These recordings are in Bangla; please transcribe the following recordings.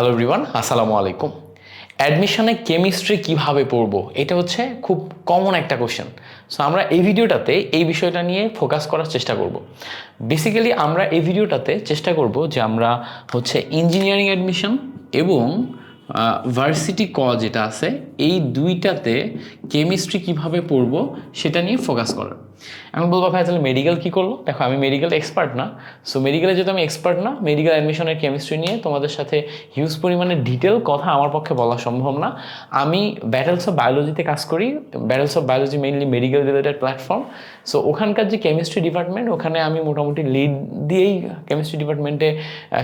হ্যালো এভরিওয়ান আসসালামু আলাইকুম। অ্যাডমিশনে কেমিস্ট্রি কীভাবে পড়ব, এটা হচ্ছে খুব কমন একটা কোশ্চেন সো আমরা এই ভিডিওটাতে এই বিষয়টা নিয়ে ফোকাস করার চেষ্টা করব। বেসিক্যালি আমরা এই ভিডিওটাতে চেষ্টা করব যে আমরা হচ্ছে ইঞ্জিনিয়ারিং অ্যাডমিশন এবং ভার্সিটি ক যেটা আছে, এই দুইটাতে কেমিস্ট্রি কীভাবে পড়ব, সেটা নিয়ে ফোকাস করার। আমি বলব, ভাই, তাহলে মেডিকেল কী করল? দেখো, আমি মেডিকেল এক্সপার্ট না। সো মেডিকেলে যেহেতু আমি এক্সপার্ট না মেডিকেল অ্যাডমিশনের কেমিস্ট্রি নিয়ে তোমাদের সাথে হিউজ পরিমাণে ডিটেল কথা আমার পক্ষে বলা সম্ভব না। আমি ব্যাটেলস অফ বায়োলজিতে কাজ করি battles of biology mainly medical related platform so ওখানকার যে কেমিস্ট্রি ডিপার্টমেন্ট ওখানে আমি মোটামুটি লিড দিয়েই কেমিস্ট্রি ডিপার্টমেন্টে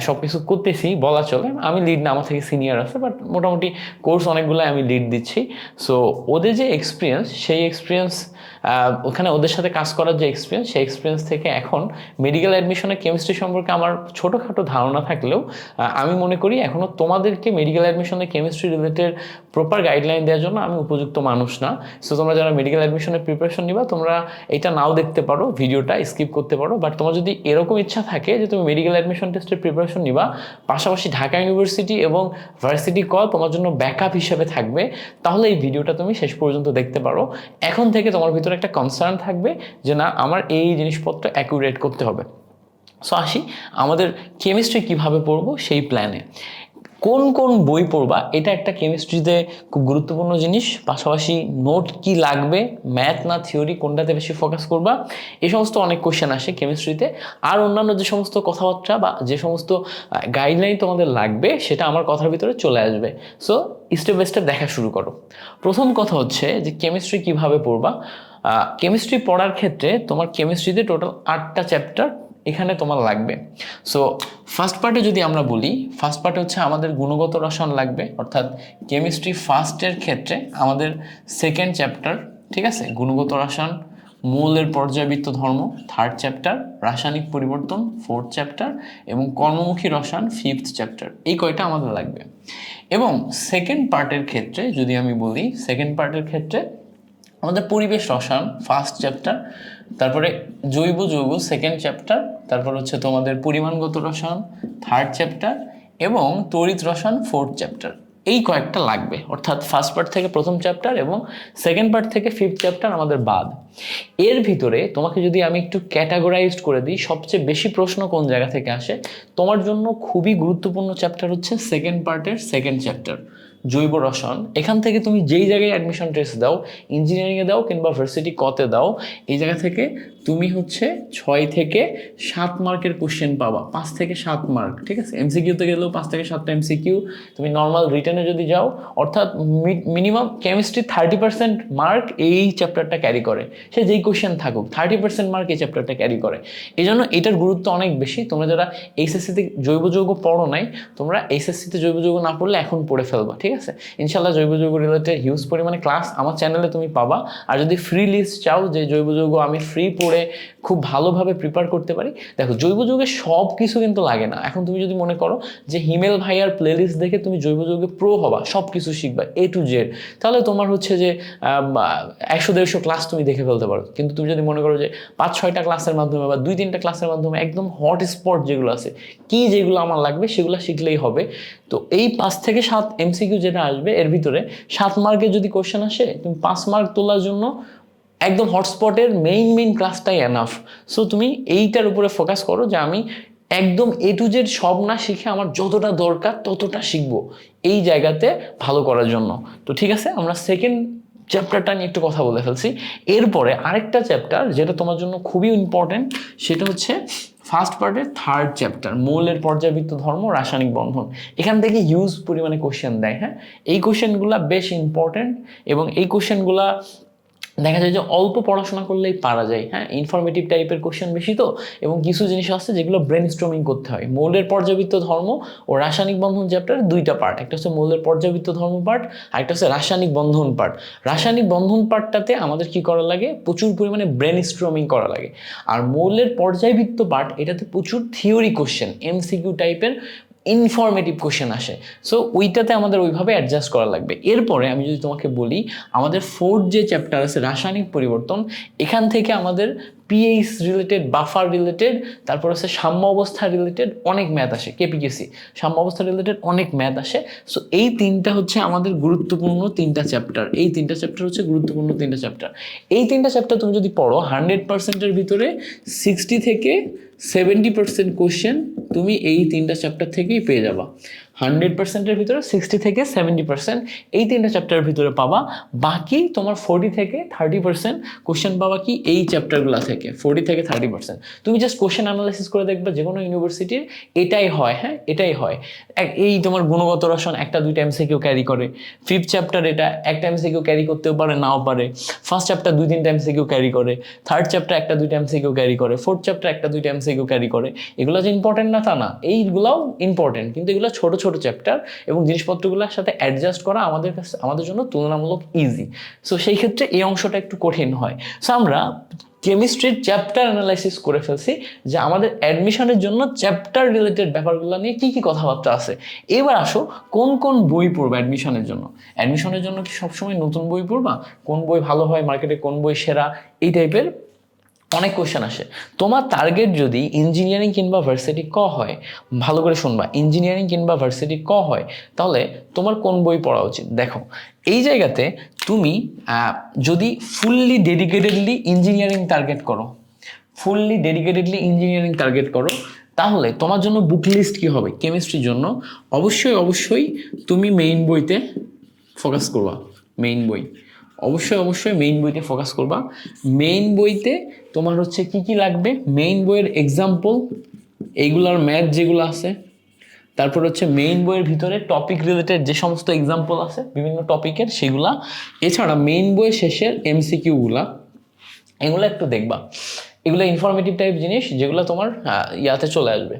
সব কিছু করতেছি, বলা চলে। আমি লিড না, আমার থেকে সিনিয়র আছে বাট মোটামুটি কোর্স অনেকগুলো আমি লিড দিচ্ছি। সো ওদের যে এক্সপিরিয়েন্স সেই এক্সপিরিয়েন্স ওখানে ওদের সাথে কাজ করার যে এক্সপিরিয়েন্স সেই এক্সপিরিয়েন্স থেকে এখন মেডিকেল অ্যাডমিশনে কেমিস্ট্রি সম্পর্কে আমার ছোটোখাটো ধারণা থাকলেও আমি মনে করি এখনও তোমাদেরকে মেডিকেল অ্যাডমিশনে কেমিস্ট্রি রিলেটেড প্রপার গাইডলাইন দেওয়ার জন্য আমি উপযুক্ত মানুষ না। সো তোমরা যারা মেডিকেল অ্যাডমিশনের প্রিপারেশন নিবা, তোমরা এটা নাও দেখতে পারো, ভিডিওটা স্কিপ করতে পারো। বাট তোমার যদি এরকম ইচ্ছা থাকে যে তুমি মেডিকেল অ্যাডমিশন টেস্টের প্রিপারেশন নিবা, পাশাপাশি ঢাকা ইউনিভার্সিটি এবং ভার্সিটি কল তোমার জন্য ব্যাকআপ হিসেবে থাকবে, তাহলে এই ভিডিওটা তুমি শেষ পর্যন্ত দেখতে পারো। এখন থেকে তোমার ভিতরে একটা কনসার্ন থাকবে যে না, আমার এই জিনিসপত্র অ্যাকুরেট করতে হবে। সো আসি, আমাদের কেমিস্ট্রি কীভাবে পড়ব সেই প্ল্যানে কোন কোন বই পড়বা, এটা একটা কেমিস্ট্রিতে খুব গুরুত্বপূর্ণ জিনিস। পাশাপাশি নোট কি লাগবে ম্যাথ না থিওরি কোনটাতে বেশি ফোকাস করবা, এই সমস্ত অনেক কোশ্চেন আসে কেমিস্ট্রিতে আর অন্যান্য যে সমস্ত কথাবার্তা বা যে সমস্ত গাইডলাইন তোমাদের লাগবে, সেটা আমার কথার ভিতরে চলে আসবে। সো স্টেপ বাই স্টেপ দেখা শুরু করো। প্রথম কথা হচ্ছে যে কেমিস্ট্রি কীভাবে পড়বা কেমিস্ট্রি পড়ার ক্ষেত্রে তোমার কেমিস্ট্রিতে টোটাল আটটা চ্যাপ্টার এখানে তোমার লাগবে। সো ফার্স্ট পার্টে যদি আমরা বলি ফার্স্ট পার্টে হচ্ছে আমাদের গুণগত রসায়ন লাগবে। অর্থাৎ কেমিস্ট্রি ফার্স্টের ক্ষেত্রে আমাদের সেকেন্ড চ্যাপ্টার ঠিক আছে? গুণগত রসায়ন, মূলের পর্যায়বৃত্ত ধর্ম থার্ড চ্যাপ্টার রাসায়নিক পরিবর্তন ফোর্থ চ্যাপ্টার এবং কর্মমুখী রসায়ন ফিফথ চ্যাপ্টার এই কয়টা আমাদের লাগবে। এবং সেকেন্ড পার্টের ক্ষেত্রে যদি আমি বলি সেকেন্ড পার্টের ক্ষেত্রে আমাদের পরিবেশ রসায়ন ফার্স্ট চ্যাপ্টার তারপরে জৈব যৌগ সেকেন্ড চ্যাপ্টার তারপর হচ্ছে তোমাদের পরিমাণগত রসায়ন থার্ড চ্যাপ্টার এবং তড়িৎ রসায়ন ফোর্থ চ্যাপ্টার এই কয়েকটা লাগবে, অর্থাৎ ফার্স্ট পার্ট থেকে প্রথম চ্যাপ্টার এবং সেকেন্ড পার্ট থেকে ফিফথ চ্যাপ্টার আমাদের বাদ। এর ভিতরে তোমাকে যদি আমি একটু ক্যাটাগরাইজড করে দিই, সবচেয়ে বেশি প্রশ্ন কোন জায়গা থেকে আসে, তোমার জন্য খুবই গুরুত্বপূর্ণ চ্যাপ্টার হচ্ছে সেকেন্ড পার্টের সেকেন্ড চ্যাপ্টার জৈব রসায়ন, এখান থেকে তুমি যেই জায়গায় অ্যাডমিশন টেস্ট দাও ইঞ্জিনিয়ারিংয়ে দাও কিংবা ভার্সিটি কতে দাও, এই জায়গা থেকে তুমি হচ্ছে ছয় থেকে সাত মার্কের কোশ্চেন পাবা, পাঁচ থেকে সাত মার্ক, ঠিক আছে? এমসিকিউতে গেলেও পাঁচ থেকে সাতটা এমসিকিউ তুমি নর্মাল রিটার্নে যদি যাও, অর্থাৎ minimum chemistry thirty percent mark এই চ্যাপ্টারটা ক্যারি করে। সে যেই কোশ্চেন থাকুক থার্টি পার্সেন্ট মার্ক এই চ্যাপ্টারটা ক্যারি করে। এই জন্য এটার গুরুত্ব অনেক বেশি। তোমরা যারা এইচএসসিতে জৈব যৌগ পড়ো নাই, তোমরা এইচএসসিতে জৈব যৌগ না পড়লে এখন পড়ে ফেলবা, ঠিক আছে? ইনশাল্লাহ জৈব যৌগ রিলেটেড হিউজ পরিমাণে ক্লাস আমার চ্যানেলে তুমি পাবা। আর যদি ফ্রি লিস্ট চাও যে জৈব যৌগ আমি ফ্রি পড়ে খুব ভালোভাবে প্রিপেয়ার করতে পারি। দেখো, জৈব যৌগে সব কিছু কিন্তু লাগে না। এখন তুমি যদি মনে করো যে হিমেল ভাইয়ার প্লেলিস্ট দেখে তুমি জৈব যৌগে প্রো হবা, সব কিছু শিখবা এ টু জেড তাহলে তোমার হচ্ছে যে একশো দেড়শো ক্লাস তুমি দেখে ফেলতে পারো। কিন্তু তুমি যদি মনে করো যে পাঁচ, ছয়টা ক্লাসের মাধ্যমে বা দুই, তিনটা ক্লাসের মাধ্যমে একদম হট স্পট যেগুলো আছে, কি যেগুলো আমার লাগবে সেগুলো শিখলেই হবে। তো এই পাঁচ থেকে সাত এমসিকিউ যেটা আসবে, এর ভিতরে সাত মার্কের যদি কোশ্চেন আসে, তুমি পাঁচ মার্ক তোলার জন্য একদম হটস্পটের মেইন মেইন ক্লাসটাই এনাফ সো তুমি এইটার উপরে ফোকাস করো যে আমি একদম এ টু জেড সব না শিখে আমার যতটা দরকার ততটা শিখব এই জায়গাতে ভালো করার জন্য। তো ঠিক আছে, আমরা সেকেন্ড চ্যাপ্টারটা নিয়ে একটু কথা বলে ফেলছি। এরপরে আরেকটা চ্যাপ্টার যেটা তোমার জন্য খুবই ইম্পর্টেন্ট সেটা হচ্ছে ফার্স্ট পার্টের থার্ড চ্যাপ্টার মৌলের পর্যাবৃত্ত ধর্ম, রাসায়নিক বন্ধন। এখান থেকে হিউজ পরিমাণে কোশ্চেন দেয় হ্যাঁ? এই কোশ্চেনগুলো বেশ ইম্পর্টেন্ট এবং এই কোশ্চেনগুলা দেখা যায় যে অল্প পড়াশোনা করলেই পারা যায় হ্যাঁ? ইনফরমেটিভ টাইপের কোশ্চেন বেশি তো, এবং কিছু জিনিস আছে যেগুলো ব্রেন স্ট্রমিং করতে হয়। মৌলের পর্যাবৃত্ত ধর্ম ও রাসায়নিক বন্ধন চ্যাপ্টার দুইটা পার্ট একটা হচ্ছে মৌলের পর্যাবৃত্ত ধর্ম পার্ট আর একটা হচ্ছে রাসায়নিক বন্ধন পার্ট রাসায়নিক বন্ধন পার্টটাতে আমাদের কি করা লাগে? প্রচুর পরিমাণে ব্রেন স্ট্রমিং করা লাগে। আর মৌলের পর্যায়বৃত্ত পার্ট এটাতে প্রচুর থিওরি কোশ্চেন এমসিকিউ টাইপের ইনফরমেটিভ কোশ্চেন আসে। সো ওইটাতে আমাদের ওইভাবে অ্যাডজাস্ট করা লাগবে। এরপরে আমি যদি তোমাকে বলি, আমাদের ফোর্থ যে চ্যাপ্টার আছে, রাসায়নিক পরিবর্তন, এখান থেকে আমাদের পিএইচ রিলেটেড বাফার রিলেটেড তারপর হচ্ছে সাম্য অবস্থা রিলেটেড অনেক ম্যাথ আসে কেপিকেসি সাম্য অবস্থা রিলেটেড অনেক ম্যাথ আসে। সো এই তিনটা হচ্ছে আমাদের গুরুত্বপূর্ণ তিনটা চ্যাপ্টার এই তিনটা চ্যাপ্টার হচ্ছে গুরুত্বপূর্ণ তিনটা চ্যাপ্টার এই তিনটা চ্যাপ্টার তুমি যদি পড়ো হান্ড্রেড পার্সেন্টের ভিতরে সিক্সটি থেকে সেভেন্টি পার্সেন্ট কোশ্চেন তুমি এই তিনটা চ্যাপ্টার থেকেই পেয়ে যাবা। হান্ড্রেড পার্সেন্টের ভিতরে সিক্সটি থেকে সেভেন্টি পার্সেন্ট। এই তিনটা চ্যাপ্টারের ভিতরে পাবা। বাকি তোমার ফোর্টি থেকে থার্টি পার্সেন্ট কোশ্চেন পাবা কি এই চ্যাপ্টারগুলো থেকে ফোর্টি থেকে থার্টি পার্সেন্ট তুমি জাস্ট কোশ্চেন অ্যানালাইসিস করে দেখবে যে কোনো ইউনিভার্সিটির এটাই হয় হ্যাঁ? এটাই হয়। এই তোমার গুণগত রসন একটা, দুইটা এমসিকিউ ক্যারি করে। ফিফথ চ্যাপ্টার এটা, একটা এমসিকিউ ক্যারি করতেও পারে, নাও পারে। ফার্স্ট চ্যাপ্টার দুই, তিনটা এমসিকিউ ক্যারি করে। থার্ড চ্যাপ্টার একটা, দুইটা এমসিকিউ ক্যারি করে। ফোর্থ চ্যাপ্টার একটা, দুইটা এমসিকিউ ক্যারি করে। এগুলো যে ইম্পর্টেন্ট না তা না। এইগুলাও ইম্পর্টেন্ট কিন্তু এগুলো ছোট ছোট চ্যাপ্টার এবং জিনিসপত্রগুলোর সাথে অ্যাডজাস্ট করা আমাদের কাছে, আমাদের জন্য তুলনামূলক ইজি সো সেই ক্ষেত্রে এই অংশটা একটু কঠিন হয়। সো আমরা কেমিস্ট্রির চ্যাপ্টার অ্যানালাইসিস করে ফেলছি যে আমাদের অ্যাডমিশনের জন্য চ্যাপ্টার রিলেটেড ব্যাপারগুলো নিয়ে কী কী কথাবার্তা আছে। এবার আসো, কোন কোন বই পড়বা অ্যাডমিশনের জন্য? অ্যাডমিশনের জন্য কি সবসময় নতুন বই পড়বা? কোন বই ভালো হয় মার্কেটে কোন বই সেরা? এই টাইপের অনেক কোয়েশ্চেন আসে। তোমার টার্গেট যদি ইঞ্জিনিয়ারিং কিংবা ভার্সিটি ক হয়, ভালো করে শুনবা ইঞ্জিনিয়ারিং কিংবা ভার্সিটি ক হয়, তাহলে তোমার কোন বই পড়া উচিত? দেখো, এই জায়গাতে তুমি যদি ফুললি ডেডিকেটেডলি ইঞ্জিনিয়ারিং টার্গেট করো ফুললি ডেডিকেটেডলি ইঞ্জিনিয়ারিং টার্গেট করো, তাহলে তোমার জন্য বুক লিস্ট কী হবে? কেমিস্ট্রির জন্য। অবশ্যই অবশ্যই তুমি মেইন বইতে ফোকাস করবা মেইন বই। অবশ্যই অবশ্যই মেইন বইতে ফোকাস করবা। মেইন বইতে তোমার হচ্ছে কি কি লাগবে? মেইন বইয়ের এক্সাম্পল এইগুলার ম্যাথ যেগুলো আছে। তারপর হচ্ছে মেইন বইয়ের ভিতরে টপিক রিলেটেড যে সমস্ত এক্সাম্পল আছে, বিভিন্ন টপিকের সেগুলা। এছাড়া মেইন বইয়ের শেষের এমসিকিউগুলা এগুলো একটু দেখবা। এগুলো ইনফরমেটিভ টাইপ জিনিস যেগুলো তোমার ইয়াতে চলে আসবে।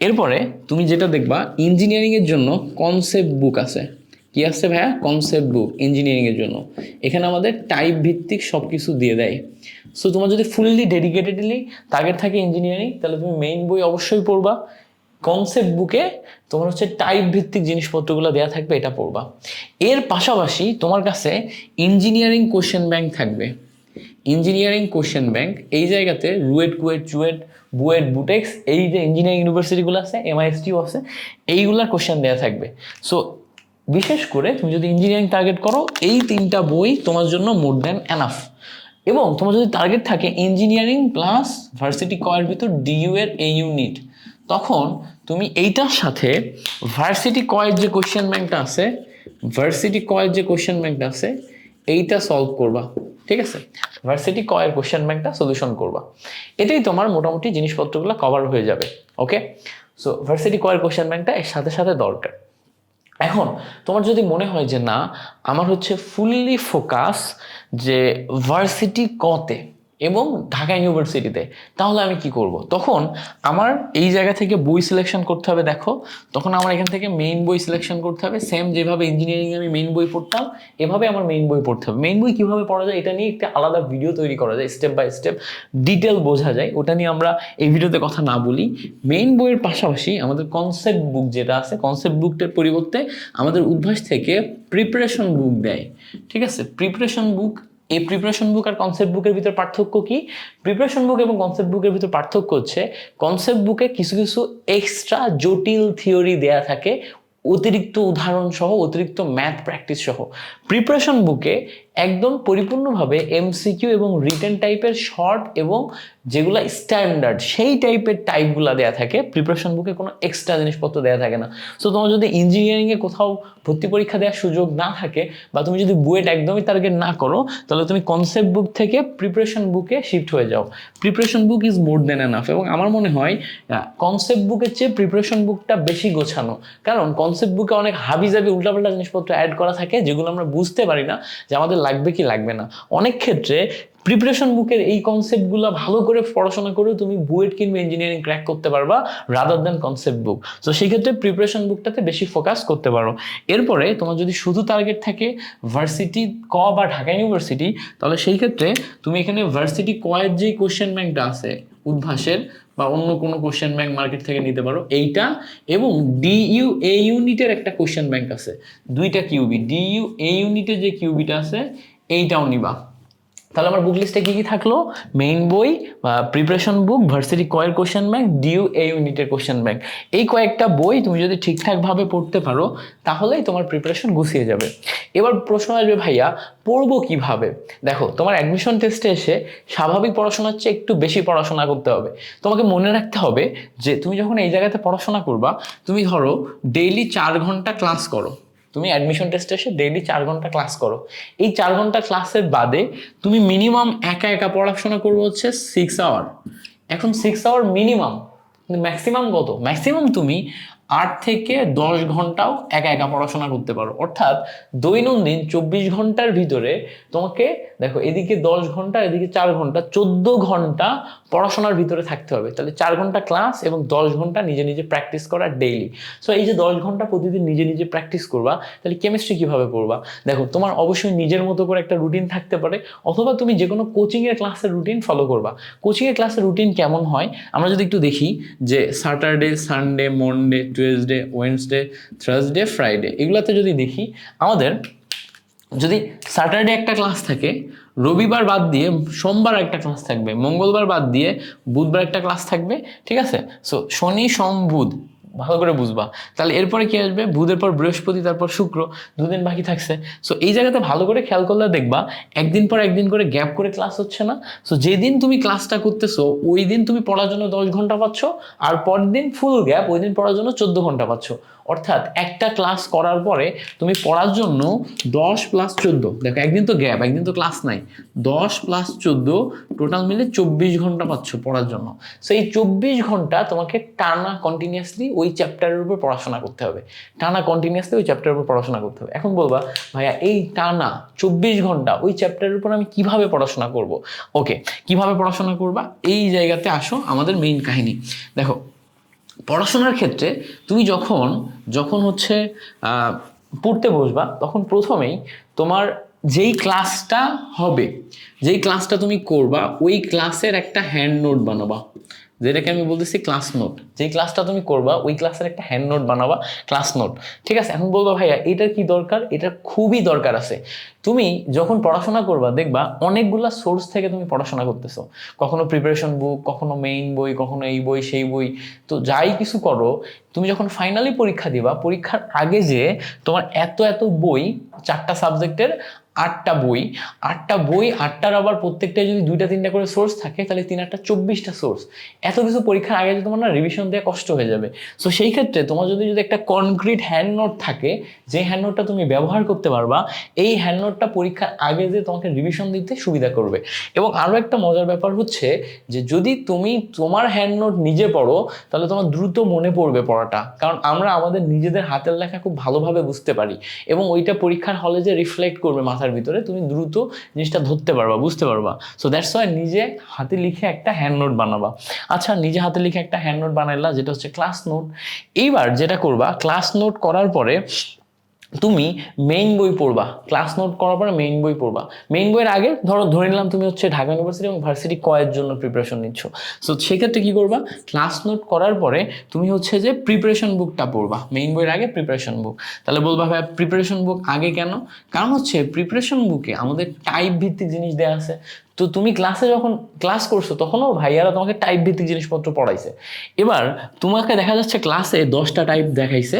এরপরে তুমি যেটা দেখবা ইঞ্জিনিয়ারিংয়ের জন্য কনসেপ্ট বুক আছে। কি আছে ভাইয়া? কনসেপ্ট বুক ইঞ্জিনিয়ারিংয়ের জন্য। এখানে আমাদের টাইপ ভিত্তিক সব কিছু দিয়ে দেয়। সো তোমার যদি ফুললি ডেডিকেটেডলি টার্গেট থাকে ইঞ্জিনিয়ারিং তাহলে তুমি মেইন বই অবশ্যই পড়বা। কনসেপ্ট বুকে তোমার হচ্ছে টাইপ ভিত্তিক জিনিসপত্রগুলো দেওয়া থাকবে, এটা পড়বা। এর পাশাপাশি তোমার কাছে ইঞ্জিনিয়ারিং কোশ্চেন ব্যাংক থাকবে। ইঞ্জিনিয়ারিং কোশ্চেন ব্যাংক এই জায়গাতে রুয়েট, কুয়েট, চুয়েট, বুয়েট, বুটেক্স, এই যে ইঞ্জিনিয়ারিং ইউনিভার্সিটিগুলো আছে এমআইএসটিও আছে, এইগুলার কোশ্চেন দেওয়া থাকবে। সো বিশেষ করে তুমি যদি ইঞ্জিনিয়ারিং টার্গেট করো, এই তিনটা বই তোমার জন্য মোর দ্যান এনাফ এবং তোমার যদি টার্গেট থাকে ইঞ্জিনিয়ারিং প্লাস ভার্সিটি কয়ের ভিতর ডিইউ এর এই ইউনিট তখন তুমি এইটার সাথে ভার্সিটি কয়ের যে কোশ্চেন ব্যাংকটা আছে ভার্সিটি কয়ের যে কোশ্চেন ব্যাংকটা আছে, এইটা সলভ করবা, ঠিক আছে? ভার্সিটি কয়ের কোশ্চেন ব্যাংকটা সলিউশন করবা। এটাই তোমার মোটামুটি জিনিসপত্রগুলো কভার হয়ে যাবে ওকে সো ভার্সিটি কয়ের কোশ্চেন ব্যাংকটা এর সাথে সাথে দরকার। এখন তোমার যদি মনে হয় যে না আমার হচ্ছে ফুললি ফোকাস যে ভার্সিটি কতে এবং ঢাকা ইউনিভার্সিটিতে তাহলে আমি কি করব? তখন আমার এই জায়গা থেকে বই সিলেকশন করতে হবে, দেখো। তখন আমার এখান থেকে মেইন বই সিলেকশন করতে হবে সেম যেভাবে ইঞ্জিনিয়ারিং আমি মেইন বই পড়তাম, এভাবে আমার মেইন বই পড়তে হবে। মেইন বই কীভাবে পড়া যায়, এটা নিয়ে একটা আলাদা ভিডিও তৈরি করা যায় স্টেপ বাই স্টেপ ডিটেল বোঝা যায়, ওটা নিয়ে আমরা এই ভিডিওতে কথা না বলি। মেইন বইয়ের পাশাপাশি আমাদের কনসেপ্ট বুক যেটা আছে কনসেপ্ট বুকটার পরিবর্তে আমাদের উদ্ভাস থেকে প্রিপারেশন বুক দেয়। ঠিক আছে? প্রিপারেশন বুক এই প্রিপারেশন বুক আর কনসেপ্ট বুকের ভিতর পার্থক্য কি? প্রিপারেশন বুক এবং কনসেপ্ট বুকের ভিতর পার্থক্য হচ্ছে কনসেপ্ট বুকে কিছু কিছু এক্সট্রা জটিল থিওরি দেয়া থাকে, অতিরিক্ত উদাহরণ সহ অতিরিক্ত ম্যাথ প্র্যাকটিস সহ। প্রিপারেশন বুকে একদম পরিপূর্ণভাবে এমসিকিউ এবং রিটেন টাইপের শর্ট এবং যেগুলো স্ট্যান্ডার্ড সেই টাইপের টাইপগুলো দেওয়া থাকে। প্রিপারেশন বুকে কোনো এক্সট্রা জিনিসপত্র দেওয়া থাকে না। সো তোমার যদি ইঞ্জিনিয়ারিংয়ে কোথাও ভর্তি পরীক্ষা দেওয়ার সুযোগ না থাকে বা তুমি যদি বুয়েট একদমই টার্গেট না করো, তাহলে তুমি কনসেপ্ট বুক থেকে প্রিপারেশন বুকে শিফট হয়ে যাও। Preparation book is more than enough এবং আমার মনে হয় কনসেপ্ট বুকের চেয়ে প্রিপারেশন বুকটা বেশি গোছানো। কারণ কনসেপ্ট বুকে অনেক হাবিজাবি উল্টাপাল্টা জিনিসপত্র অ্যাড করা থাকে যেগুলো আমরা বুঝতে পারি না যে আমাদের লাগবে কি লাগবে না। অনেক ক্ষেত্রে প্রিপারেশন বুকের এই কনসেপ্টগুলো ভালো করে পড়াশোনা করেও তুমি বুয়েট কিংবা ইঞ্জিনিয়ারিং ক্র্যাক করতে পারবা রাদার দ্যান কনসেপ্ট বুক তো সেই ক্ষেত্রে প্রিপারেশন বুকটাতে বেশি ফোকাস করতে পারো। এরপরে তোমার যদি শুধু টার্গেট থাকে ভার্সিটি ক বা ঢাকা ইউনিভার্সিটি তাহলে সেই ক্ষেত্রে তুমি এখানে ভার্সিটি কয়ের যে কোয়েশ্চেন ব্যাংকটা আছে, উদ্ভাসের বা অন্য কোনো কোশ্চেন ব্যাংক মার্কেট থেকে নিতে পারো। এইটা এবং ডিইউ এ ইউনিটের একটা কোশ্চেন ব্যাংক আছে। দুইটা কিউবি ডিইউ এ ইউনিটের যে কিউবিটা আছে, এইটাও নিবা। তাহলে আমার বুক লিস্টে কী কী থাকল? মেইন বই প্রিপারেশন বুক ভার্সিটি কয়ের কোশ্চেন ব্যাংক ডিউ এ ইউনিটের কোশ্চেন ব্যাংক এই কয়েকটা বই তুমি যদি ঠিকঠাকভাবে পড়তে পারো, তাহলেই তোমার প্রিপারেশন গুছিয়ে যাবে। এবার প্রশ্ন আসবে, ভাইয়া, পড়ব কীভাবে? দেখো, তোমার অ্যাডমিশন টেস্টে এসে স্বাভাবিক পড়াশোনার চেয়ে একটু বেশি পড়াশোনা করতে হবে। তোমাকে মনে রাখতে হবে যে, তুমি যখন এই জায়গাতে পড়াশোনা করবা, তুমি ধরো ডেইলি চার ঘণ্টা ক্লাস করো। তুমি অ্যাডমিশন টেস্টে এসে ডেইলি চার ঘণ্টা ক্লাস করো। এই চার ঘণ্টা ক্লাসের বাদে তুমি মিনিমাম একা একা পড়াশোনা করব হচ্ছে সিক্স আওয়ার এখন সিক্স আওয়ার মিনিমাম ম্যাক্সিমাম কত? ম্যাক্সিমাম তুমি আট থেকে দশ ঘন্টাও একা একা পড়াশোনা করতে পারো। অর্থাৎ দৈনন্দিন চব্বিশ ঘণ্টার ভিতরে তোমাকে, দেখো এদিকে দশ ঘণ্টা, এদিকে চার ঘণ্টা, চোদ্দ ঘণ্টা পড়াশোনার ভিতরে থাকতে হবে। তাহলে চার ঘণ্টা ক্লাস এবং দশ ঘণ্টা নিজে নিজে প্র্যাকটিস করা ডেইলি সো এই যে দশ ঘণ্টা প্রতিদিন নিজে নিজে প্র্যাকটিস করবা, তাহলে কেমিস্ট্রি কীভাবে পড়বা দেখো, তোমার অবশ্যই নিজের মতো করে একটা রুটিন থাকতে পারে, অথবা তুমি যে কোনো কোচিংয়ের ক্লাসের রুটিন ফলো করবা। কোচিংয়ের ক্লাসের রুটিন কেমন হয়? আমরা যদি একটু দেখি যে Saturday Sunday Monday Tuesday Wednesday Thursday Friday এগুলোতে যদি দেখি, আমাদের যদি স্যাটারডে একটা ক্লাস থাকে, রবিবার বাদ দিয়ে সোমবার একটা ক্লাস থাকবে, মঙ্গলবার বাদ দিয়ে বুধবার একটা ক্লাস থাকবে, ঠিক আছে? সো শনি, সোম, বুধ ভালো করে বুঝবা। তাহলে এরপরে কি আসবে? বুধের পর বৃহস্পতি, তারপর শুক্র, দুদিন বাকি থাকছে। সো এই জায়গাতে ভালো করে খেয়াল করলে দেখবা, একদিন পর একদিন করে গ্যাপ করে ক্লাস হচ্ছে না। সো যেদিন তুমি ক্লাসটা করতেছো, ওই দিন তুমি পড়ার জন্য দশ ঘণ্টা পাচ্ছ, আর পরের দিন ফুল গ্যাপ ওই দিন পড়ার জন্য চোদ্দ ঘণ্টা পাচ্ছ। অর্থাৎ একটা ক্লাস করার পরে তুমি পড়ার জন্য দশ প্লাস চোদ্দ। দেখো, একদিন তো গ্যাপ একদিন তো ক্লাস নাই। দশ প্লাস চোদ্দ টোটাল মিলে চব্বিশ ঘণ্টা পাচ্ছ পড়ার জন্য। সেই চব্বিশ ঘণ্টা তোমাকে টানা কন্টিনিউয়াসলি ওই চ্যাপ্টারের উপর পড়াশোনা করতে হবে। টানা কন্টিনিউয়াসলি ওই চ্যাপ্টারের উপর পড়াশোনা করতে হবে। এখন বলবা, ভাইয়া, এই টানা চব্বিশ ঘণ্টা ওই চ্যাপ্টারের উপর আমি কীভাবে পড়াশোনা করব? ওকে কীভাবে পড়াশোনা করবা? এই জায়গাতে আসো আমাদের মেইন কাহিনী। দেখো পড়াশোনার ক্ষেত্রে তুমি যখন যখন হচ্ছে পড়তে বসবা, তখন প্রথমেই তোমার যেই ক্লাসটা হবে, যেই ক্লাসটা তুমি করবা, ওই ক্লাসের একটা হ্যান্ড নোট বানাবা। যেটাকে আমি বলতেছি ক্লাস নোট যেই ক্লাসটা তুমি করবা, ওই ক্লাসের একটা হ্যান্ড নোট বানাবা ক্লাস নোট ঠিক আছে? এখন বলবা, ভাইয়া, এটার কি দরকার? এটা খুবই দরকার আছে। তুমি যখন পড়াশোনা করবা, দেখবা অনেকগুলা সোর্স থেকে তুমি পড়াশোনা করতেছো। কখনো প্রিপারেশন বুক কখনো মেইন বই, কখনো এই বই, সেই বই। তো যাই কিছু করো, তুমি যখন ফাইনালি পরীক্ষা দিবা, পরীক্ষার আগে যে তোমার এত এত বই, চারটা সাবজেক্টের আটটা বই আটটা বই, আটটার আবার প্রত্যেকটা যদি দুইটা, তিনটা করে সোর্স থাকে, তাহলে তিন, আটটা, চব্বিশটা সোর্স এত কিছু পরীক্ষার আগে তোমার না রিভিশন দেওয়া কষ্ট হয়ে যাবে। সো সেই ক্ষেত্রে তোমার যদি যদি একটা কনক্রিট হ্যান্ড নোট থাকে, যে হ্যান্ড নোটটা তুমি ব্যবহার করতে পারবা, এই হ্যান্ড নোটটা পরীক্ষার আগে যে তোমাকে রিভিশন দিতে সুবিধা করবে। এবং আরও একটা মজার ব্যাপার হচ্ছে যে, যদি তুমি তোমার হ্যান্ড নোট নিজে পড়ো, তাহলে তোমার দ্রুত মনে পড়বে পড়াটা। কারণ আমরা আমাদের নিজেদের হাতের লেখা খুব ভালোভাবে বুঝতে পারি। এবং ওইটা পরীক্ষার হলে যে রিফ্লেক্ট করবে মাথার ভিতরে, তুমি দ্রুত জিনিসটা ধরতে পারবা, বুঝতে পারবা। সো দ্যাটস ওয়াই নিজে হাতে লিখে একটা হ্যান্ড নোট বানাবা। আচ্ছা নিজে হাতে লিখে একটা হ্যান্ড নোট বানাইলা যেটা হচ্ছে ক্লাস নোট এইবার যেটা করবা ক্লাস নোট করার পরে তুমি মেইন বই পড়বা। ক্লাস নোট করার পরে মেইন বই পড়বা। মেইন বইয়ের আগে ধরো, ধরে নিলাম তুমি হচ্ছে ঢাকা ইউনিভার্সিটি এবং ভার্সিটি কয়ের জন্য প্রিপারেশন নিচ্ছ। সো সেক্ষেত্রে কী করবা? ক্লাস নোট করার পরে তুমি হচ্ছে যে প্রিপারেশন বুকটা পড়বা। মেইন বইয়ের আগে প্রিপারেশন বুক তাহলে বলবা ভাই প্রিপারেশন বুক আগে কেন? কারণ হচ্ছে প্রিপারেশন বুকে আমাদের টাইপ ভিত্তিক জিনিস দেওয়া আছে। তো তুমি ক্লাসে যখন ক্লাস করছ, তখনও ভাইয়ারা তোমাকে টাইপ ভিত্তিক জিনিসপত্র পড়াইছে। এবার তোমাকে দেখা যাচ্ছে ক্লাসে দশটা টাইপ দেখাইছে,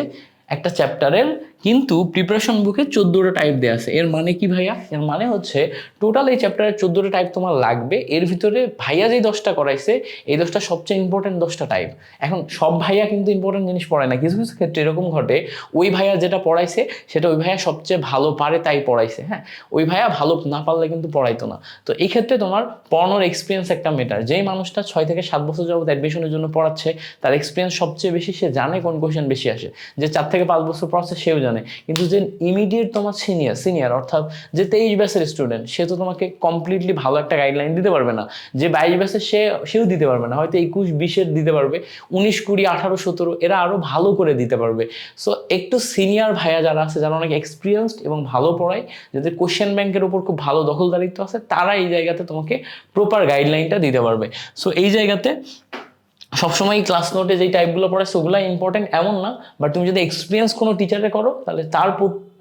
একটা চ্যাপ্টারের কিন্তু প্রিপারেশন বুকে চোদ্দোটা টাইপ দেওয়া আছে। এর মানে কি ভাইয়া? এর মানে হচ্ছে টোটাল এই চ্যাপ্টারের চোদ্দোটা টাইপ তোমার লাগবে। এর ভিতরে ভাইয়া যেই দশটা করাইছে, এই দশটা সবচেয়ে ইম্পর্টেন্ট দশটা টাইপ এখন সব ভাইয়া কিন্তু ইম্পর্টেন্ট জিনিস পড়ায় না। কিছু কিছু ক্ষেত্রে এরকম ঘটে, ওই ভাইয়া যেটা পড়াইছে, সেটা ওই ভাইয়া সবচেয়ে ভালো পারে তাই পড়াইছে হ্যাঁ? ওই ভাইয়া ভালো না পারলে কিন্তু পড়াইতো না। তো এই ক্ষেত্রে তোমার পড়ানোর এক্সপিরিয়েন্স একটা মেটার যেই মানুষটা ছয় থেকে সাত বছর যাবত অ্যাডমিশনের জন্য পড়াচ্ছে, তার এক্সপিরিয়েন্স সবচেয়ে বেশি সে জানে কোন কোয়েশ্চেন বেশি আসে। যে চার থেকে পাঁচ বছর পড়াচ্ছে, সেও জানে। কিন্তু যে ইমিডিয়েট তোমার সিনিয়র সিনিয়র অর্থাৎ যে তেইশ ব্যাচের স্টুডেন্ট সে তো তোমাকে কমপ্লিটলি ভালো একটা গাইডলাইন দিতে পারবে না। যে বাইশ ব্যাচের সে, সেও দিতে পারবে না। হয়তো একুশ, বিশের দিতে পারবে, উনিশ, কুড়ি, আঠারো, সতেরো, এরা আরও ভালো করে দিতে পারবে। সো একটু সিনিয়র ভাইয়া যারা আছে, যারা অনেক এক্সপিরিয়েন্সড এবং ভালো পড়ায়, যাদের কোশ্চেন ব্যাংকের উপর খুব ভালো দখলদারিত্ব আছে, তারা এই জায়গাতে তোমাকে প্রপার গাইডলাইনটা দিতে পারবে। সো এই জায়গাতে সবসময় ক্লাস নোটে যেই টাইপগুলো পড়ে সেগুলো ইম্পর্টেন্ট এমন না বাট তুমি যদি এক্সপিরিয়েন্স কোনো টিচারে করো, তাহলে তার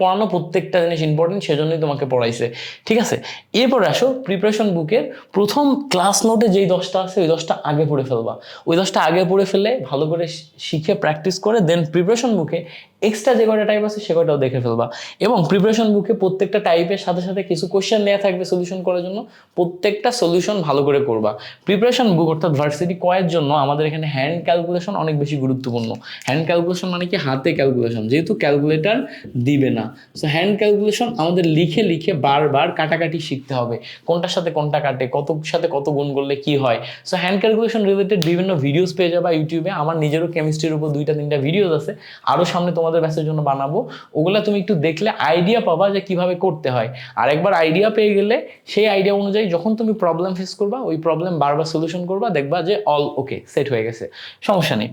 পড়ানো প্রত্যেকটা জিনিস ইম্পর্টেন্ট সেজন্যই তোমাকে পড়াইছে। ঠিক আছে? এরপরে আসো প্রিপারেশন বুকের প্রথম ক্লাস নোটে যেই দশটা আছে, ওই দশটা আগে পড়ে ফেলবা। ওই দশটা আগে পড়ে ফেলে ভালো করে শিখে প্র্যাকটিস করে দেন প্রিপারেশন বুকে এক্সট্রা যে কয়টা টাইপ আছে, সে কয়টাও দেখে ফেলবা। এবং প্রিপারেশন বুকে প্রত্যেকটা টাইপের সাথে সাথে কিছু কোয়েশ্চেন নেওয়া থাকবে সলিউশন করার জন্য। প্রত্যেকটা সলিউশন ভালো করে করবা। প্রিপারেশন বুক অর্থাৎ ভার্সিটি কয়ের জন্য আমাদের এখানে হ্যান্ড ক্যালকুলেশন অনেক বেশি গুরুত্বপূর্ণ। হ্যান্ড ক্যালকুলেশন মানে কি? হাতে ক্যালকুলেশন যেহেতু ক্যালকুলেটার দিবে না। সো হ্যান্ড ক্যালকুলেশন আমাদের লিখে লিখে বারবার কাটাকাটি শিখতে হবে। কোনটার সাথে কোনটা কাটে কত সাথে কত গুণ করলে কি হয়। সো হ্যান্ড ক্যালকুলেশন রিলেটেড বিভিন্ন ভিডিওস পেয়ে যাবা ইউটিউবে আমার নিজেরও কেমিস্ট্রির উপর দুইটা, তিনটা ভিডিওস আছে। আরও সামনে তোমাদের ব্যাসের জন্য বানাবো। ওগুলা তুমি একটু দেখলে আইডিয়া পাবা যে কীভাবে করতে হয়। আর একবার আইডিয়া পেয়ে গেলে সেই আইডিয়া অনুযায়ী যখন তুমি প্রবলেম ফেস করবা, ওই প্রবলেম বারবার সলিউশন করবা, দেখবা যে অল ওকে সেট হয়ে গেছে। সমস্যা নেই।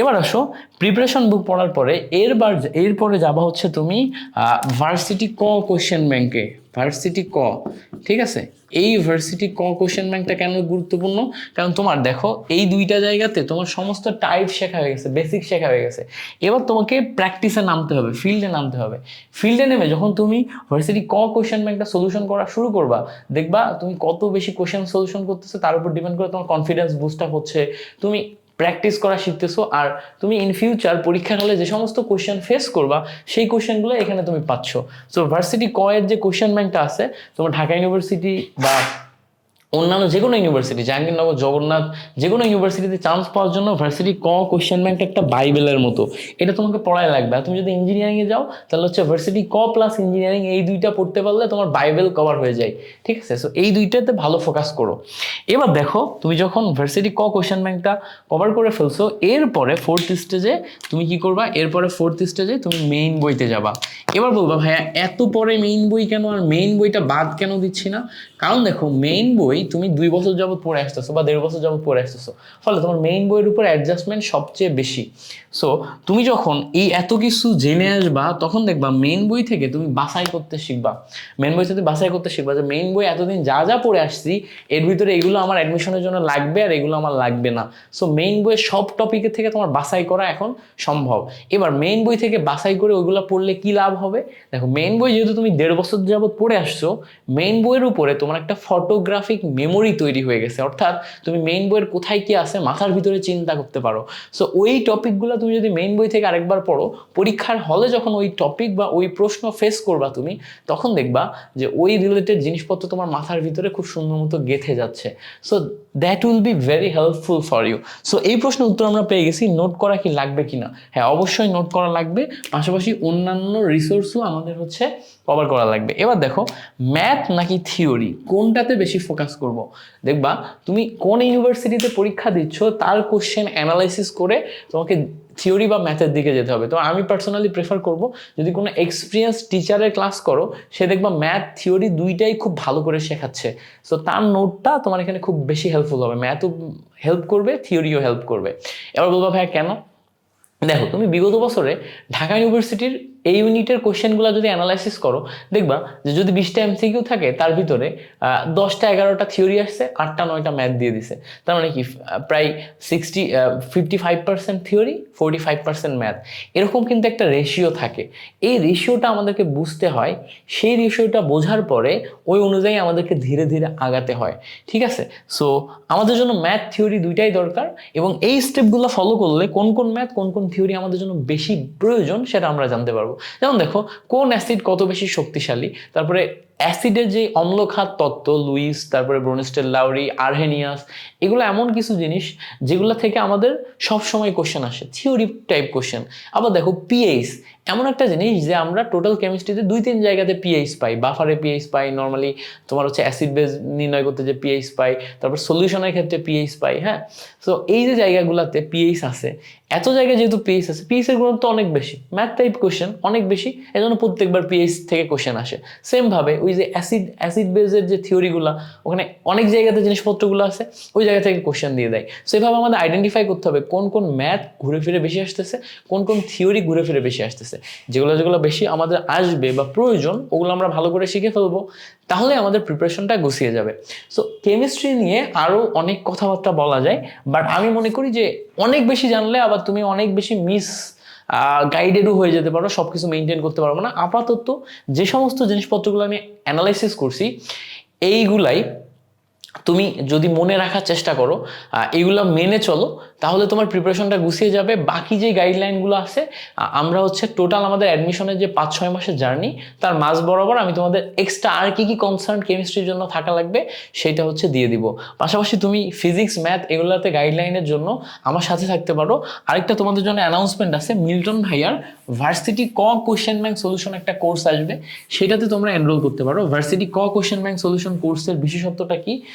এবার আসো প্রিপারেশন বুক পড়ার পরে, এরবার, এরপরে যাবা হচ্ছে তুমি ভার্সিটি ক কোশ্চেন ব্যাংকে ভার্সিটি ক, ঠিক আছে? এই ভার্সিটি ক কোশ্চেন ব্যাংকটা কেন গুরুত্বপূর্ণ? কারণ তোমার দেখো, এই দুইটা জায়গাতে তোমার সমস্ত টাইপ শেখা হয়ে গেছে বেসিক শেখা হয়ে গেছে। এবার তোমাকে প্র্যাকটিসে নামতে হবে ফিল্ডে নামতে হবে। ফিল্ডে নেমে যখন তুমি ভার্সিটি ক কোশ্চেন ব্যাংকটা সলিউশন করা শুরু করবা, দেখবা তুমি কত বেশি কোশ্চেন সলিউশন করতেছো, তার উপর ডিপেন্ড করে তোমার কনফিডেন্স বুস্ট আপ হচ্ছে। তুমি প্র্যাকটিস করা শিখতেছো আর তুমি ইন ফিউচার পরীক্ষার হলে যে সমস্ত কোশ্চেন ফেস করবা, সেই কোশ্চেনগুলো এখানে তুমি পাচ্ছ। সো ভার্সিটি কয়ের যে কোশ্চেন ব্যাংকটা আছে, তোমার ঢাকা ইউনিভার্সিটি বা অন্যান্য যে কোনো ইউনিভার্সিটি জাহাঙ্গীরনগর, জগন্নাথ, যে কোনো ইউনিভার্সিটিতে চান্স পাওয়ার জন্য ভার্সিটি ক কোশ্চেন ব্যাংক একটা বাইবেলের মতো। এটা তোমাকে পড়ায় লাগবে। আর তুমি যদি ইঞ্জিনিয়ারিংয়ে যাও, তাহলে হচ্ছে ভার্সিটি ক প্লাস ইঞ্জিনিয়ারিং এই দুইটা পড়তে পারলে তোমার বাইবেল কভার হয়ে যায়। ঠিক আছে? সো এই দুইটাতে ভালো ফোকাস করো। এবার দেখো, তুমি যখন ভার্সিটি ক কোশ্চেন ব্যাংকটা কভার করে ফেলছো, এরপরে ফোর্থ স্টেজে তুমি কি করবা? এরপরে ফোর্থ স্টেজে তুমি মেইন বইতে যাবা। এবার বলবা, ভাইয়া, এত পরে মেইন বই কেন? আর মেইন বইটা বাদ কেন দিচ্ছি না? কারণ দেখো মেইন বই তুমি দুই বছর যাবত পড়ে আসতেছো বা দেড় বছর যাবত পড়ে আসতেছো। ফলে তোমার মেইন বইয়ের উপর অ্যাডজাস্টমেন্ট সবচেয়ে বেশি। সো তুমি যখন এই এত কিছু জেনে আসবা, তখন দেখবা মেইন বই থেকে তুমি বাছাই করতে শিখবা। মেইন বই থেকে বাছাই করতে শিখবা যে মেইন বই এতদিন যা যা পড়ে আসছি, এর ভিতরে এগুলো আমার অ্যাডমিশনের জন্য লাগবে আর এগুলো আমার লাগবে না। সো মেইন বইয়ের সব টপিকের থেকে তোমার বাছাই করা এখন সম্ভব। এবার মেইন বই থেকে বাছাই করে ওইগুলো পড়লে কি লাভ হবে? দেখো মেইন বই যেহেতু তুমি দেড় বছর যাবৎ পড়ে আসছো মেইন বইয়ের উপরে তোমার একটা ফটোগ্রাফিক মেমোরি তৈরি হয়ে গেছে। অর্থাৎ তুমি মেইন বইয়ের কোথায় কি আছে মাথার ভিতরে চিন্তা করতে পারো। সো ওই টপিকগুলো তুমি যদি মেইন বই থেকে আরেকবার পড়ো, পরীক্ষার হলে যখন ওই টপিক বা ওই প্রশ্ন ফেস করবা তুমি, তখন দেখবা যে ওই রিলেটেড জিনিসপত্র তোমার মাথার ভিতরে খুব সুন্দর মতো গেঁথে যাচ্ছে। So that will be very helpful for you so এই প্রশ্নের উত্তর আমরা পেয়ে গেছি নোট করা কি লাগবে কি না হ্যাঁ অবশ্যই নোট করা লাগবে। পাশাপাশি অন্যান্য রিসোর্সও আমাদের হচ্ছে কভার করা লাগবে। এবার দেখো ম্যাথ নাকি থিওরি কোনটাতে বেশি ফোকাস করব? দেখবা, তুমি কোন ইউনিভার্সিটিতে পরীক্ষা দিচ্ছ, তার কোশ্চেন অ্যানালাইসিস করে তোমাকে থিওরি বা ম্যাথের দিকে যেতে হবে। তো আমি পার্সোনালি প্রেফার করব, যদি কোনো এক্সপিরিয়েন্স টিচারের ক্লাস করো, সে দেখবা ম্যাথ থিওরি দুইটাই খুব ভালো করে শেখাচ্ছে। সো তার নোটটা তোমার এখানে খুব বেশি হেল্পফুল হবে। ম্যাথও হেল্প করবে থিওরিও হেল্প করবে। এবার বলবা ভাইয়া, কেন? দেখো, তুমি বিগত বছরে ঢাকা ইউনিভার্সিটির এই ইউনিটের কোশ্চেনগুলো যদি অ্যানালাইসিস করো, দেখবা যে যদি বিশটা এমসিকিউ থাকে, তার ভিতরে দশটা এগারোটা থিওরি আসছে, আটটা নয়টা ম্যাথ দিয়ে দিছে। তার মানে কি প্রায় sixty fifty five percent theory forty five percent math এরকম কিন্তু একটা রেশিও থাকে। এই রেশিওটা আমাদেরকে বুঝতে হয়, সেই রেশিওটা বোঝার পরে ওই অনুযায়ী আমাদেরকে ধীরে ধীরে আগাতে হয়। ঠিক আছে? সো আমাদের জন্য ম্যাথ থিওরি দুইটাই দরকার এবং এই স্টেপগুলো ফলো করলে কোন কোন ম্যাথ কোন কোন থিওরি আমাদের জন্য বেশি প্রয়োজন, সেটা আমরা জানতে পারব। যেমন দেখো কোন অ্যাসিড কত বেশি শক্তিশালী? তারপরে অ্যাসিডের যে অম্লখাত তত্ত্ব, লুইস, তারপরে ব্রোনিস্টেল লাউরি, আরহেনিয়াস, এগুলো এমন কিছু জিনিস যেগুলো থেকে আমাদের সব সময় কোশ্চেন আসে থিওরি টাইপ কোশ্চেন আবার দেখো পিএইচ এমন একটা জিনিস যে আমরা টোটাল কেমিস্ট্রিতে দুই তিন জায়গাতে পিএইচ পাই। বাফারে পিএইচ পাই নর্মালি তোমার হচ্ছে অ্যাসিড বেস নির্ণয় করতে যে পিএইচ পাই, তারপর সলিউশনের ক্ষেত্রে পিএইচ পাই হ্যাঁ? সো এই যে জায়গাগুলোতে পিএইচ আছে, এত জায়গায় যেহেতু পিএইচ আছে পিএইচ এর গুরুত্ব অনেক বেশি। ম্যাথ টাইপ কোশ্চেন অনেক বেশি, এজন্য প্রত্যেকবার পিএইচ থেকে কোশ্চেন আসে। সেম ভাবে ওই ওই যে অ্যাসিড অ্যাসিড বেজের যে থিওরিগুলো ওখানে অনেক জায়গাতে জিনিসপত্রগুলো আছে, ওই জায়গা থেকে কোশ্চেন দিয়ে দেয়। সেভাবে আমাদের আইডেন্টিফাই করতে হবে কোন কোন ম্যাথ ঘুরে ফিরে বেশি আসতেছে, কোন কোন থিওরি ঘুরে ফিরে বেশি আসতেছে। যেগুলো যেগুলো বেশি আমাদের আসবে বা প্রয়োজন, ওগুলো আমরা ভালো করে শিখে ফেলব, তাহলে আমাদের প্রিপারেশনটা গুছিয়ে যাবে। সো কেমিস্ট্রি নিয়ে আরও অনেক কথাবার্তা বলা যায় বাট আমি মনে করি যে অনেক বেশি জানলে আবার তুমি অনেক বেশি মিস গাইডেডও হয়ে যেতে পারো সব কিছু মেনটেন করতে পারব না। আপাতত যে সমস্ত জিনিসপত্রগুলো আমি অ্যানালাইসিস করছি, এইগুলাই তুমি যদি মনে রাখার চেষ্টা করো এগুলো মেনে চলো, তাহলে তোমার প্রিপারেশনটা গুছিয়ে যাবে। বাকি যে গাইডলাইনগুলো আছে আমরা হচ্ছে টোটাল আমাদের অ্যাডমিশনের যে পাঁচ, ছয় মাসের জার্নি তার মাঝ বরাবর আমি তোমাদের এক্সট্রা আর কি কি কনসার্ন কেমিস্ট্রির জন্য থাকা লাগবে, সেটা হচ্ছে দিয়ে দিব। পাশাপাশি তুমি ফিজিক্স ম্যাথ এগুলোতে গাইডলাইনের জন্য আমার সাথে থাকতে পারো। আরেকটা তোমাদের জন্য অ্যানাউন্সমেন্ট আছে, মিল্টন ভাইয়ার ভার্সিটি ক কোশ্চেন ব্যাংক সলিউশন একটা কোর্স আসবে। সেটাতে তোমরা এনরোল করতে পারো। ভার্সিটি ক কোশ্চেন ব্যাংক সলিউশন কোর্সের বিশেষত্বটা কি?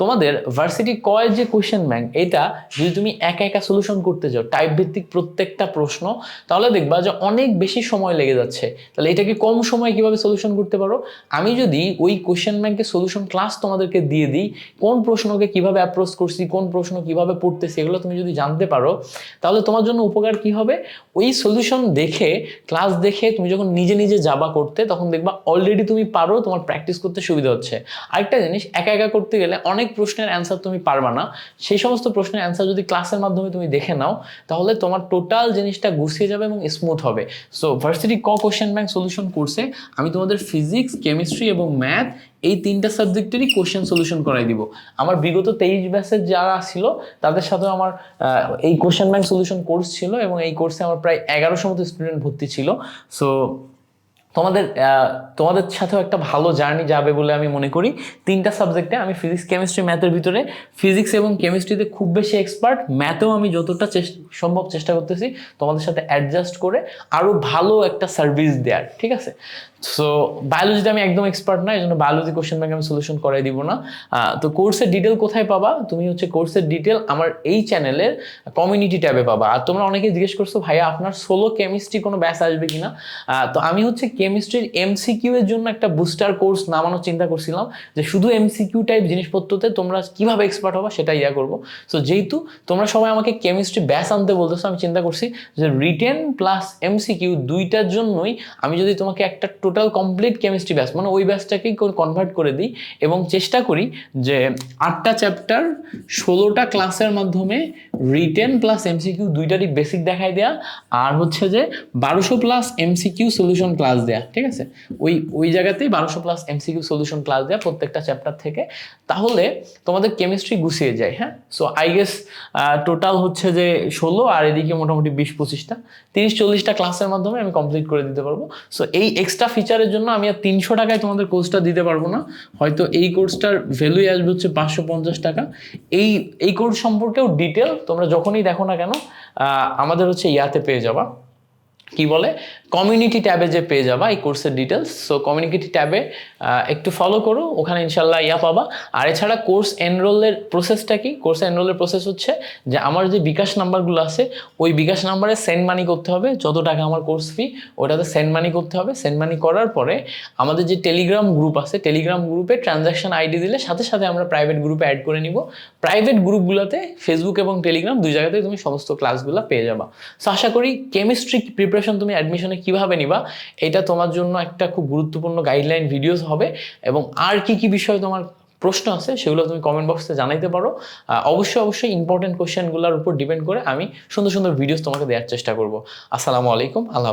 তোমাদের ভার্সিটি কয় যে কোশ্চেন ব্যাংক এটা যদি তুমি একা একা সলিউশন করতে যাও টাইপ ভিত্তিক প্রত্যেকটা প্রশ্ন, তাহলে দেখবা যে অনেক বেশি সময় লেগে যাচ্ছে। তাহলে এটাকে কম সময়ে কীভাবে সলিউশন করতে পারো? আমি যদি ওই কোয়েশ্চেন ব্যাংকের সলিউশন ক্লাস তোমাদেরকে দিয়ে দিই, কোন প্রশ্নকে কীভাবে অ্যাপ্রোচ করছি, কোন প্রশ্ন কীভাবে পড়তেছি, এগুলো তুমি যদি জানতে পারো, তাহলে তোমার জন্য উপকার কি হবে? ওই সলিউশন দেখে ক্লাস দেখে তুমি যখন নিজে নিজে যাবা করতে, তখন দেখবা অলরেডি তুমি পারো, তোমার প্র্যাকটিস করতে সুবিধা হচ্ছে। আরেকটা জিনিস, একা একা করতে গেলে অনেক প্রশ্নের অ্যান্সার তুমি পারবা না। সেই সমস্ত প্রশ্নের অ্যান্সার যদি ক্লাসের মাধ্যমে তুমি দেখে নাও, তাহলে তোমার টোটাল জিনিসটা গুছিয়ে যাবে এবং স্মুথ হবে। সো ভার্সিটি ক কোশ্চেন ব্যাংক সলিউশন কোর্সে আমি তোমাদের ফিজিক্স কেমিস্ট্রি এবং ম্যাথ এই তিনটা সাবজেক্টেরই কোশ্চেন সলিউশন করাই দিব। আমার বিগত তেইশ ব্যাচের যারা ছিল, তাদের সাথে আমার এই কোশ্চেন ব্যাংক সলিউশন কোর্স ছিল এবং এই কোর্সে আমার প্রায় এগারোশো মতো স্টুডেন্ট ভর্তি ছিল। সো তোমাদের তোমাদের সাথেও একটা ভালো জার্নি যাবে বলে আমি মনে করি। তিনটা সাবজেক্টে আমি ফিজিক্স কেমিস্ট্রি ম্যাথের ভিতরে। ফিজিক্স এবং কেমিস্ট্রিতে খুব বেশি এক্সপার্ট ম্যাথেও আমি যতটা সম্ভব চেষ্টা করতেছি তোমাদের সাথে অ্যাডজাস্ট করে আরও ভালো একটা সার্ভিস দেওয়ার ঠিক আছে? সো বায়োলজিতে আমি একদম এক্সপার্ট না এই জন্য বায়োলজি কোশ্চেন ব্যাংক আমি সলিউশন করাই দিব না। তো কোর্সের ডিটেল কোথায় পাবা? তুমি হচ্ছে কোর্সের ডিটেল আমার এই চ্যানেলের কমিউনিটি ট্যাবে পাবা। আর তোমরা অনেকে জিজ্ঞেস করছ ভাইয়া আপনার সোলো কেমিস্ট্রি কোনো ব্যাস আসবে কিনা? আহ, তো আমি হচ্ছে কেমিস্ট্রির এমসিকিউ এর জন্য একটা বুস্টার কোর্স নামানোর চিন্তা করছিলাম যে শুধু এমসিকিউ টাইপ জিনিসপত্রতে তোমরা কীভাবে এক্সপার্ট হবা সেটা ইয়া করব। সো যেহেতু তোমরা সবাই আমাকে কেমিস্ট্রি ব্যাস আনতে বলতেছো আমি চিন্তা করছি যে রিটেন প্লাস এমসিকিউ দুইটার জন্যই আমি যদি তোমাকে একটা টোটাল কমপ্লিট কেমিস্ট্রি ব্যাস মানে ওই ব্যাসটাকেই কনভার্ট করে দিই এবং চেষ্টা করি যে আটটা চ্যাপ্টার ষোলোটা ক্লাসের মাধ্যমে রিটেন প্লাস এমসিকিউ দুইটারই বেসিক দেখাই দেয়া আর হচ্ছে যে বারোশো প্লাস এমসিকিউ সলিউশন ক্লাস দেয়া, ঠিক আছে? ওই ওই জায়গাতেই বারোশো প্লাস এমসিকিউ সলিউশন ক্লাস দেয়া প্রত্যেকটা চ্যাপ্টার থেকে। তাহলে তোমাদের কেমিস্ট্রি গুছিয়ে যায় হ্যাঁ? সো আই গেস টোটাল হচ্ছে যে ষোলো আর এদিকে মোটামুটি বিশ পঁচিশটা। তিরিশ চল্লিশটা ক্লাসের মাধ্যমে আমি কমপ্লিট করে দিতে পারব। সো এই এক্সট্রা ফিচারের জন্য আমি আর তিনশো টাকায় তোমাদের কোর্সটা দিতে পারব না। হয়তো এই কোর্সটার ভ্যালুই আসবে হচ্ছে পাঁচশো পঞ্চাশ টাকা। এই এই কোর্স সম্পর্কেও ডিটেল তোমরা যখনই দেখো না কেন আমাদের হচ্ছে ইয়াতে পেয়ে যাবা। কি বলে? কমিউনিটি ট্যাবে যে পেয়ে যাবা, এই কোর্সের ডিটেলস সো কমিউনিটি ট্যাবে একটু ফলো করো, ওখানে ইনশাল্লাহ ইয়া পাবা। আর এছাড়া কোর্স এনরোলের প্রসেসটা কি? কোর্স এনরোলের প্রসেস হচ্ছে যে আমার যে বিকাশ নাম্বারগুলো আছে, ওই বিকাশ নাম্বারে সেন্ড মানি করতে হবে, যত টাকা আমার কোর্স ফি ওটাতে সেন্ড মানি করতে হবে। সেন্ড মানি করার পরে আমাদের যে টেলিগ্রাম গ্রুপ আছে টেলিগ্রাম গ্রুপে ট্রানজাকশন আইডি দিলে সাথে সাথে আমরা প্রাইভেট গ্রুপে অ্যাড করে নিব। প্রাইভেট গ্রুপগুলোতে ফেসবুক এবং টেলিগ্রাম দুই জায়গাতেই তুমি সমস্ত ক্লাসগুলো পেয়ে যাবা। সো আশা করি কেমিস্ট্রি প্রিপারেশন তুমি অ্যাডমিশনে কীভাবে নিবা, এটা তোমার জন্য একটা খুব গুরুত্বপূর্ণ গাইডলাইন ভিডিওস হবে এবং আর কি কি বিষয় তোমার প্রশ্ন আছে সেগুলো তুমি কমেন্ট বক্সে জানাইতে পারো অবশ্যই অবশ্যই ইম্পর্টেন্ট কোয়েশ্চেনগুলোর উপর ডিপেন্ড করে আমি সুন্দর সুন্দর ভিডিওস তোমাকে দেওয়ার চেষ্টা করব আসসালামু আলাইকুম, আল্লাহ।